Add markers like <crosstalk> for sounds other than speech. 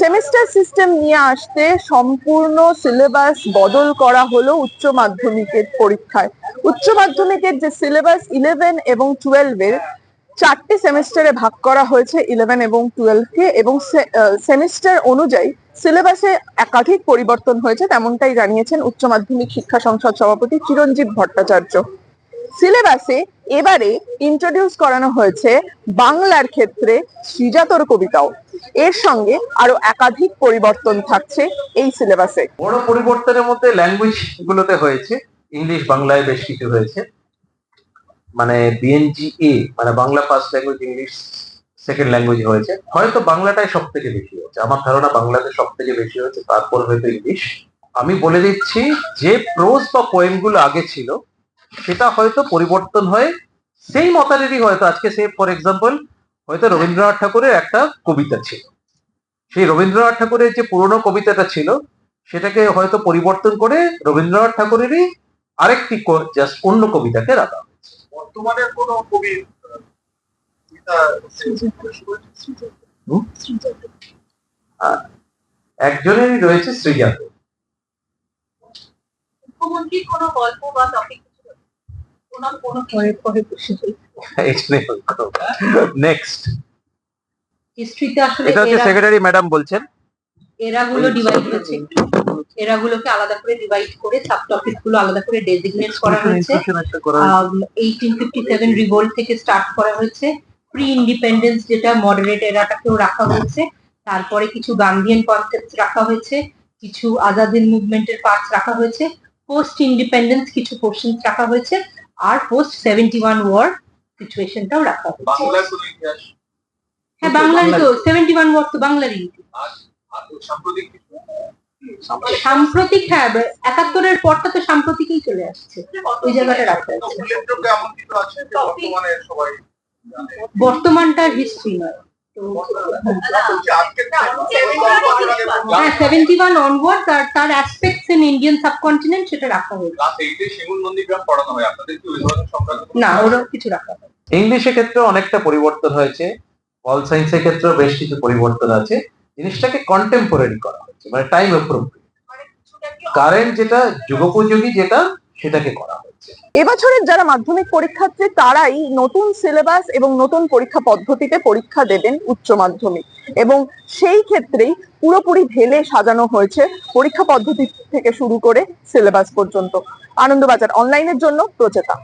Semester system নিয়ে আসতে সম্পূর্ণ সিলেবাস বদল করা হলো উচ্চ মাধ্যমিকের পরীক্ষায়। উচ্চ মাধ্যমিকের যে সিলেবাস ইলেভেন এবং টুয়েলভের চারটি সেমিস্টারে ভাগ করা হয়েছে ইলেভেন এবং টুয়েলভকে এবং সেমিস্টার অনুযায়ী সিলেবাসে একাধিক পরিবর্তন হয়েছে, তেমনটাই জানিয়েছেন উচ্চ মাধ্যমিক শিক্ষা সংসদ সভাপতি চিরঞ্জীব ভট্টাচার্য। সিলেবাসে এবারে ইন্ট্রোডিউস করানো হয়েছে বাংলার ক্ষেত্রে শ্রীজাতর কবিতাও। এর সঙ্গে আরও একাধিক পরিবর্তন থাকছে এই সিলেবাসে। বড় পরিবর্তনের মধ্যে ল্যাঙ্গুয়েজ গুলোতে হয়েছে ইংলিশ বাংলায় বেশ কিছু হয়েছে। মানে বিএনজিএ মানে Bangla first language English second language হয়েছে। হয়তো বাংলাটাই সব থেকে বেশি হয়েছে। আমার ধারণা বাংলাতে সব থেকে বেশি হয়েছে, তারপর হয়তো ইংলিশ আমি বলে দিচ্ছি, যে প্রোজ বা পোয়েমগুলো আগে ছিল সেটা হয়তো পরিবর্তন হয়ে সেই মতারেরই হয়তো আজকে সে ফর এক্সাম্পল হয়তো রবীন্দ্রনাথ ঠাকুরের একটা কবিতা ছিল। সেই রবীন্দ্রনাথ ঠাকুরের যে পুরনো কবিতাটা ছিল সেটাকে হয়তো পরিবর্তন করে রবীন্দ্রনাথ ঠাকুরেরই আরেকটি জাস্ট অন্য কবিতাকে রাখা হয়েছে। বর্তমানের কোন কবি কবিতা হুম? আর একজনেরই রয়েছে শ্রীজাত। মুখ্যমন্ত্রীর কোনো গল্প বা টপিক ওনার কোনো পরে পরে বসে যাই। নেক্সট <laughs> হিস্ট্রিতে আসলে এটা হচ্ছে এরা- সেক্রেটারি ম্যাডাম বলছেন। এরাগুলো ডিভাইড হয়েছে এরাগুলোকে আলাদা করে ডিভাইড করে সাব টপিকগুলো আলাদা করে ডেজিগনেট করা হয়েছে। এইটিন ফিফটি সেভেন রিভোল্ট থেকে স্টার্ট করা হয়েছে। প্রি ইন্ডিপেন্ডেন্স যেটা মডারেট এরাটাকেও রাখা হয়েছে। তারপরে কিছু গান্ধিয়ান কনসেপ্ট রাখা হয়েছে। কিছু আজাদিন মুভমেন্টের পার্টস রাখা হয়েছে। পোস্ট ইন্ডিপেন্ডেন্স কিছু পোর্শন রাখা হয়েছে। আর পোস্ট সেভেন্টি ওয়ান ওয়ার সিচুয়েশনটাও রাখা হয়েছে। বাংলার হ্যাঁ বাংলারই তো সেভেন্টি ওয়ান ওয়ার তো বাংলার সাম্প্রতিক হ্যাঁ একাত্তরের পরটা তো সাম্প্রতিকই চলে আসছে। ওই জায়গাটা রাখতে হচ্ছে। বর্তমানটা হিস্ট্রি নয়। হ্যাঁ সেভেন্টি ওয়ান অনওয়ার্ড আর তার অ্যাসপেক্টস ইন ইন্ডিয়ান সাবকন্টিনেন্ট সেটা রাখা হয়েছে। ক্লাস এইটে সেগুন নন্দীগ্রাম পড়ানো আপনাদের কি ওই ধরনের সংক্রান্ত না ওরকম কিছু রাখা ইংলিশের ক্ষেত্রে অনেকটা পরিবর্তন হয়েছে অল সায়েন্সের ক্ষেত্রেও বেশ কিছু পরিবর্তন আছে। জিনিসটাকে কন্টেম্পোরারি করা হয়েছে মানে টাইম অ্যাপ্রোপ্রিয়েট কারেন্ট যেটা যুগোপযোগী যেটা সেটাকে করা হয়েছে। এবছরের যারা মাধ্যমিক পরীক্ষার্থী, তারাই নতুন সিলেবাস এবং নতুন পরীক্ষা পদ্ধতিতে পরীক্ষা দেবেন উচ্চ মাধ্যমিক। এবং সেই ক্ষেত্রেই পুরোপুরি ঢেলে সাজানো হয়েছে পরীক্ষা পদ্ধতি থেকে শুরু করে সিলেবাস পর্যন্ত। আনন্দবাজার অনলাইনের জন্য প্রচেতা।